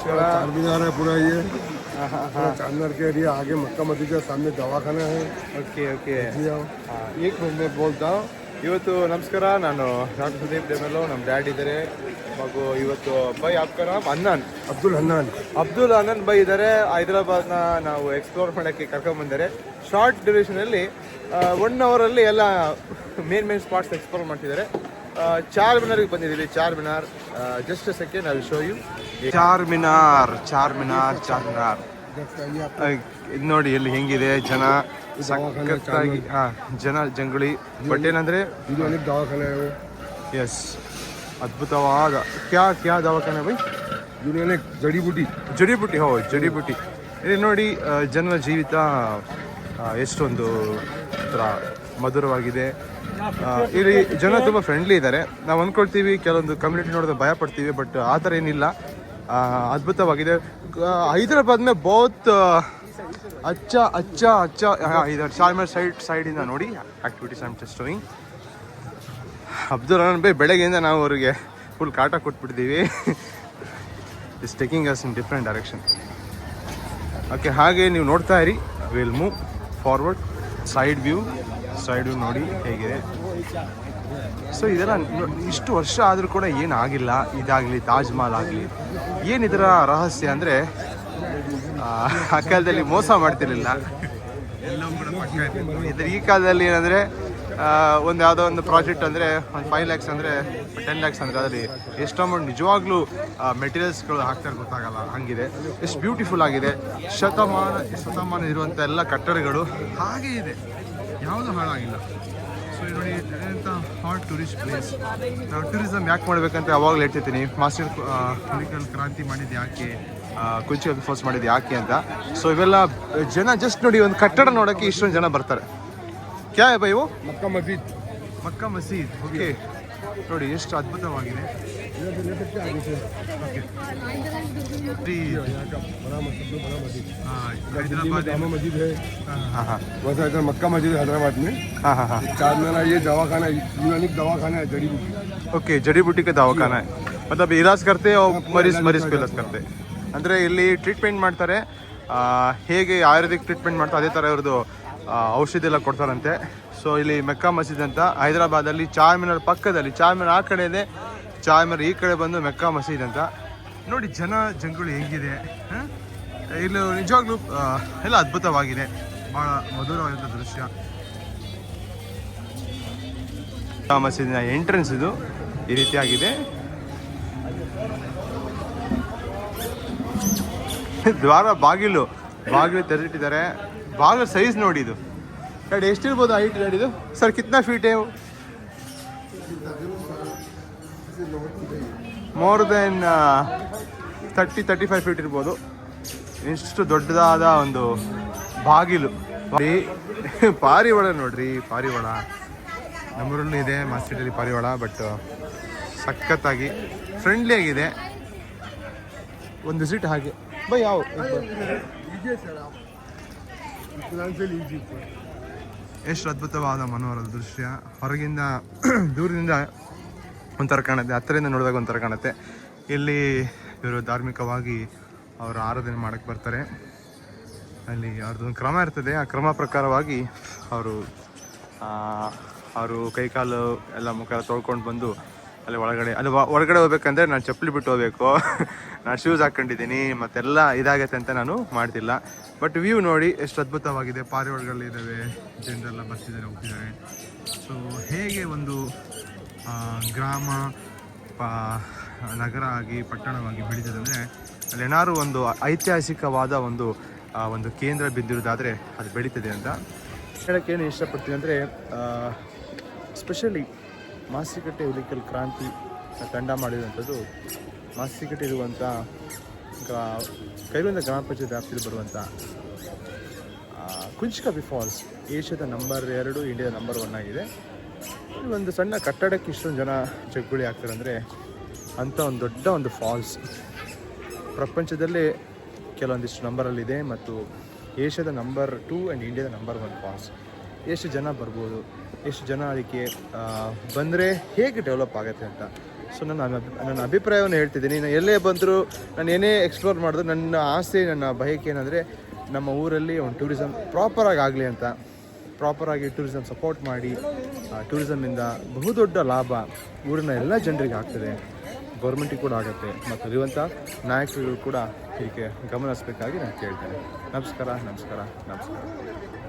ನಮಸ್ಕಾರ चार मीनार है पूरा ये हाँ हाँ पूरा चांदर के एरिया आगे मक्का मस्जिद के सामने दवाखाना है ಓಕೆ ಓಕೆ जी आओ ಈಗ ಮುಂದೆ ಬೋಲ್ತಾ ಇವತ್ತು ನಮಸ್ಕಾರ ನಾನು ಡಾಕ್ಟರ್ ಸುದೀಪ್ ಡೆಮೆಲೋ ನಮ್ಮ ಡ್ಯಾಡ್ ಇದ್ದಾರೆ ಹಾಗೂ ಇವತ್ತು ಬೈ ಆಪ್ಕರ ಅನ್ನನ್ अब्दुल हन्नान ಅಬ್ದುಲ್ ಆನಂದ್ ಬೈ ಇದ್ದಾರೆ ಹೈದರಾಬಾದ್ನ ನಾವು ಎಕ್ಸ್ಪ್ಲೋರ್ ಮಾಡೋಕ್ಕೆ ಕರ್ಕೊಂಡ್ಬಂದರೆ ಶಾರ್ಟ್ ಡ್ಯೂರೇಷನಲ್ಲಿ ಒನ್ ಅವರಲ್ಲಿ ಎಲ್ಲ ಮೇನ್ ಮೇನ್ ಸ್ಪಾಟ್ಸ್ ಎಕ್ಸ್ಪ್ಲೋರ್ ಮಾಡ್ತಿದ್ದಾರೆ ಆ, ಚಾರ್ ಮಿನಾರ್ಗೆ ಬಂದಿದ್ದೀವಿ Charminar just second I show you Charminar ಚಾರ್ ಮಿನಾರ್ ಚಾರ್ ಮಿನಾರ್ ಇದು ನೋಡಿ ಇಲ್ಲಿ ಹೆಂಗಿದೆ ಜನ. ಸಖತ್ತಾಗಿ ಹಾ ಜನ ಜಂಗುಳಿ. ಬಟ್ ಏನಂದ್ರೆ ದವಾಖಾನೆ ಎಸ್ ಅದ್ಭುತವಾದ. ಕ್ಯಾ ಕ್ಯಾ ದವಾಖಾನೆ ಬೈ? ಇದು ಜಡಿಬುಟಿ ಜಡಿಬುಟಿ ಜಡಿಬುಟ್ಟಿ ಹೋ ಜಡಿಬುಟ್ಟಿ. ಇಲ್ಲಿ ನೋಡಿ ಜನರ ಜೀವಿತ ಎಷ್ಟೊಂದು ಥರ ಮಧುರವಾಗಿದೆ. ಇಲ್ಲಿ ಜನ ತುಂಬ ಫ್ರೆಂಡ್ಲಿ ಇದ್ದಾರೆ. ನಾವು ಅಂದ್ಕೊಳ್ತೀವಿ ಕೆಲವೊಂದು ಕಮ್ಯುನಿಟಿ ನೋಡಿದ್ರೆ ಭಯ ಪಡ್ತೀವಿ ಬಟ್ ಆ ಥರ ಏನಿಲ್ಲ. ಅದ್ಭುತವಾಗಿದೆ. ಹೈದರಾಬಾದ್ ಮೇ ಬಹುತ್ ಅಚ್ಚ ಅಚ್ಚ ಅಚ್ಚ ಇದರ ಚಾರ್ಮರ್ ಸೈಡ್, ಸೈಡಿಂದ ನೋಡಿ activities I'm just doing Abdul Rahman by, ಬೆಳಗ್ಗೆಯಿಂದ ನಾವು ಅವರಿಗೆ ಫುಲ್ ಕಾಟ ಕೊಟ್ಬಿಟ್ಟಿದ್ದೀವಿ. Is taking us in different direction okay ಹಾಗೆ ನೀವು ನೋಡ್ತಾ ಇರಿ. Will move forward side view side view ನೋಡಿ ಹೇಗಿದೆ. ಸೊ ಇದೆಲ್ಲ ಇಷ್ಟು ವರ್ಷ ಆದರೂ ಕೂಡ ಏನಾಗಿಲ್ಲ. ಇದಾಗಲಿ ತಾಜ್ ಮಹಲ್ ಆಗಲಿ ಏನಿದರ ರಹಸ್ಯ ಅಂದರೆ, ಆ ಕಾಲದಲ್ಲಿ ಮೋಸ ಮಾಡ್ತಿರ್ಲಿಲ್ಲ. ಇದ್ರ ಈ ಕಾಲದಲ್ಲಿ ಏನಂದರೆ ಒಂದು ಯಾವುದೋ ಒಂದು ಪ್ರಾಜೆಕ್ಟ್ ಅಂದರೆ, ಒಂದು ಫೈವ್ ಲ್ಯಾಕ್ಸ್ ಅಂದರೆ ಟೆನ್ ಲ್ಯಾಕ್ಸ್ ಅಂದರೆ ಅದರಲ್ಲಿ ಎಷ್ಟು ಅಮೌಂಟ್ ನಿಜವಾಗ್ಲೂ ಮೆಟೀರಿಯಲ್ಸ್ಗಳು ಹಾಕ್ತಾರೆ ಗೊತ್ತಾಗಲ್ಲ. ಹಾಗಿದೆ. ಎಷ್ಟು ಬ್ಯೂಟಿಫುಲ್ ಆಗಿದೆ. ಶತಮಾನ ಶತಮಾನ ಇರುವಂಥ ಎಲ್ಲ ಕಟ್ಟಡಗಳು ಹಾಗೇ ಇದೆ. ಯಾವುದು ಹಾಳಾಗಿಲ್ಲ. ನೋಡಿ ಅಂತ ಹಾಟ್ ಟೂರಿಸ್ಟ್ ಪ್ಲೇಸ್ ನಾವು ಟೂರಿಸಮ್ ಯಾಕೆ ಮಾಡ್ಬೇಕಂತ ಅವಾಗಲೇ ಹೇಳ್ತಿರ್ತೀನಿ. ಮಾಸ್ಟರ್ ಕುಲಿಕಲ್ ಕ್ರಾಂತಿ ಮಾಡಿದ್ದು ಯಾಕೆ ಕುಂಚಿಕಲ್ ಫೋರ್ಸ್ ಮಾಡಿದ್ದು ಯಾಕೆ ಅಂತ. ಸೊ ಇವೆಲ್ಲ ಜನ ಜಸ್ಟ್ ನೋಡಿ ಒಂದು ಕಟ್ಟಡ ನೋಡೋಕೆ ಇಷ್ಟೊಂದು ಜನ ಬರ್ತಾರೆ. ಕ್ಯಾ ಬೈ ಮಕ್ಕಾ ಮಸೀದ್. ಮಕ್ಕಾ ಮಸೀದ್. ಓಕೆ ನೋಡಿ ಎಷ್ಟು ಅದ್ಭುತವಾಗಿದೆ इधर से ले सकते हैं आगे से ಈ- यहाँ का बड़ा मस्जिद बड़ा मस्जिद ಆ, दिल्ली में ಹೈದರಾಬಾದ್ जामा मस्जिद है ಹಾಂ ಹಾಂ वैसा इधर मक्का मस्जिद है हैदराबाद में ಹಾಂ ಹಾಂ ಹಾಂ चार मीनार ये दवाखाना यूनानिक दवाखाना है जड़ी बूटी ಓಕೆ ಜಡಿ ಬುಟ್ಟಿ ಕೆ ದವಾಖಾನ है मतलब इलाज करते और मरीज मरीज को इलाज करते ಅಂದರೆ ಇಲ್ಲಿ ಟ್ರೀಟ್ಮೆಂಟ್ ಮಾಡ್ತಾರೆ ಆ, ಹೇಗೆ ಆಯುರ್ವೇದಿಕ್ ಟ್ರೀಟ್ಮೆಂಟ್ ಮಾಡ್ತಾರೆ ಅದೇ ಥರ ಇವ್ರದ್ದು ಆ, ಔಷಧಿ ಎಲ್ಲ ಕೊಡ್ತಾರಂತೆ ಸೊ ಇಲ್ಲಿ ಮೆಕ್ಕಾ ಮಸೀದ್ ಅಂತ ಹೈದರಾಬಾದಲ್ಲಿ ಚಾರ್ಮಿನಾರ್ ಪಕ್ಕದಲ್ಲಿ, ಚಾರ್ಮಿನಾರ್ ಆ ಕಡೆ ಇದೆ. ಚಾರ್ಮಿನಾರ್ ಈ ಕಡೆ ಬಂದು ಮೆಕ್ಕಾ ಮಸೀದ್ ಅಂತ. ನೋಡಿ ಜನ ಜಂಗುಳು ಹೇಗಿದೆ? ಇಲ್ಲಿ ನಿಜವಾಗ್ಲೂ ಎಲ್ಲ ಅದ್ಭುತವಾಗಿದೆ. ಭಾಳ ಮಧುರವಾದಂಥ ದೃಶ್ಯ. ಮಸೀದಿನ ಎಂಟ್ರೆನ್ಸ್ ಇದು, ಈ ರೀತಿಯಾಗಿದೆ. ದ್ವಾರ ಬಾಗಿಲು ಬಾಗಿಲು ತೆರೆದಿಟ್ಟಿದ್ದಾರೆ. ಬಾಗಿಲು ಸೈಜ್ ನೋಡಿ ಇದು. ಗಾಡಿ ಎಷ್ಟಿರ್ಬೋದು ಹೈಟ್ ಗಾಡಿದು sir ಕಿತ್ನಾ feet more than thirty thirty five feet ಇರ್ಬೋದು. ಇಷ್ಟು ದೊಡ್ಡದಾದ ಒಂದು ಬಾಗಿಲು. ಪಾರಿವಾಳ ನೋಡ್ರಿ, ಪಾರಿವಾಳ. ನಮ್ಮೂರಲ್ಲೂ ಇದೆ ಮಸ್ಟಿಟಲ್ಲಿ ಪಾರಿವಾಳ ಬಟ್ ಸಖತ್ತಾಗಿ ಫ್ರೆಂಡ್ಲಿ ಆಗಿದೆ. ಒಂದು ವಿಸಿಟ್ ಹಾಗೆ. ಬೈ, ಯಾವ? ಎಷ್ಟು ಅದ್ಭುತವಾದ ಮನೋಹರ ದೃಶ್ಯ. ಹೊರಗಿಂದ, ದೂರದಿಂದ ಒಂಥರ ಕಾಣುತ್ತೆ. ಹತ್ತರಿಂದ ನೋಡಿದಾಗ ಒಂಥರ ಕಾಣುತ್ತೆ. ಇಲ್ಲಿ ಇವರು ಧಾರ್ಮಿಕವಾಗಿ ಅವರು ಆರಾಧನೆ ಮಾಡಕ್ಕೆ ಬರ್ತಾರೆ. ಅಲ್ಲಿ ಅವ್ರದ್ದೊಂದು ಕ್ರಮ ಇರ್ತದೆ. ಆ ಕ್ರಮ ಪ್ರಕಾರವಾಗಿ ಅವರು ಅವರು ಕೈಕಾಲು ಎಲ್ಲ ಮುಖ ತೊಳ್ಕೊಂಡು ಬಂದು ಅಲ್ಲಿ ಒಳಗಡೆ ಅಲ್ಲಿ ಒಳಗಡೆ ಹೋಗ್ಬೇಕಂದ್ರೆ ನಾನು ಚಪ್ಪಲಿ ಬಿಟ್ಟು ಹೋಗ್ಬೇಕು. ನಾನು ಶೂಸ್ ಹಾಕ್ಕೊಂಡಿದ್ದೀನಿ ಮತ್ತೆಲ್ಲ ಇದಾಗತ್ತೆ ಅಂತ ನಾನು ಮಾಡ್ತಿಲ್ಲ. ಬಟ್ ವ್ಯೂ ನೋಡಿ ಎಷ್ಟು ಅದ್ಭುತವಾಗಿದೆ. ಪಾರಿವಾಳಗಳಿದ್ದಾವೆ ಜನರೆಲ್ಲ ಬರ್ತಿದ್ದಾರೆ, ಹೋಗ್ತಿದ್ದಾರೆ. ಸೊ ಹೇಗೆ ಒಂದು ಗ್ರಾಮ ಪ ನಗರ ಆಗಿ, ಪಟ್ಟಣವಾಗಿ ಬೆಳೀತದೆ ಅಂದರೆ, ಅಲ್ಲಿ ಏನಾದ್ರು ಒಂದು ಐತಿಹಾಸಿಕವಾದ ಒಂದು ಒಂದು ಕೇಂದ್ರ ಬಿದ್ದಿರೋದಾದರೆ ಅದು ಬೆಳೀತದೆ ಅಂತ ಹೇಳೋಕ್ಕೆ ಏನು ಇಷ್ಟಪಡ್ತೀನಿ ಅಂದರೆ ಸ್ಪೆಷಲಿ ಮಾಸಿಕಟ್ಟೆ ಹುಲಿಕಲ್ ಕ್ರಾಂತಿ ತಂಡ ಮಾಡಿರುವಂಥದ್ದು ಮಾಸಿಕಟ್ಟೆ ಇರುವಂಥ ಕೈಗೊಂಡ ಗ್ರಾಮ ಪಂಚಾಯತ್ ವ್ಯಾಪ್ತಿಯಲ್ಲಿ ಬರುವಂಥ ಕುಂಚ್ಕಬಿ ಫಾಲ್ಸ್, ಏಷ್ಯಾದ ನಂಬರ್ ಎರಡು, ಇಂಡಿಯಾದ ನಂಬರ್ ಒನ್ ಆಗಿದೆ. ಒಂದು ಸಣ್ಣ ಕಟ್ಟಡಕ್ಕೆ ಇಷ್ಟೊಂದು ಜನ ಜಗ್ಗುಳಿ ಆಗ್ತಾರೆ ಅಂದರೆ ಅಂಥ ಒಂದು ದೊಡ್ಡ ಒಂದು ಫಾಲ್ಸ್. ಪ್ರಪಂಚದಲ್ಲೇ ಕೆಲವೊಂದಿಷ್ಟು ನಂಬರಲ್ಲಿದೆ ಮತ್ತು ಏಷ್ಯಾದ ನಂಬರ್ ಟೂ ಆ್ಯಂಡ್ ಇಂಡಿಯಾದ ನಂಬರ್ ಒನ್ ಫಾಲ್ಸ್. ಎಷ್ಟು ಜನ ಬರ್ಬೋದು, ಎಷ್ಟು ಜನ ಅದಕ್ಕೆ ಬಂದರೆ ಹೇಗೆ ಡೆವಲಪ್ ಆಗುತ್ತೆ ಅಂತ ಸೊ ನನ್ನ ನನ್ನ ಅಭಿಪ್ರಾಯವನ್ನು ಹೇಳ್ತಿದ್ದೀನಿ. ನಾನು ಎಲ್ಲೇ ಬಂದರೂ ನಾನು ಏನೇ ಎಕ್ಸ್ಪ್ಲೋರ್ ಮಾಡಿದ್ರು ನನ್ನ ಆಸೆ, ನನ್ನ ಬಯಕೆ ಏನಂದರೆ ನಮ್ಮ ಊರಲ್ಲಿ ಒಂದು ಟೂರಿಸಮ್ ಪ್ರಾಪರಾಗಿ ಆಗಲಿ ಅಂತ. ಪ್ರಾಪರಾಗಿ ಟೂರಿಸಮ್ ಸಪೋರ್ಟ್ ಮಾಡಿ ಟೂರಿಸಮಿಂದ ಬಹುದೊಡ್ಡ ಲಾಭ ಊರಿನ ಎಲ್ಲ ಜನರಿಗೆ ಆಗ್ತದೆ. ಗೌರ್ಮೆಂಟಿಗೆ ಕೂಡ ಆಗುತ್ತೆ. ಮತ್ತು ಅಲ್ಲಿರುವಂಥ ನಾಯಕರುಗಳು ಕೂಡ ಇದಕ್ಕೆ ಗಮನಿಸಬೇಕಾಗಿ ನಾನು ಕೇಳ್ತೇನೆ. ನಮಸ್ಕಾರ ನಮಸ್ಕಾರ ನಮಸ್ಕಾರ.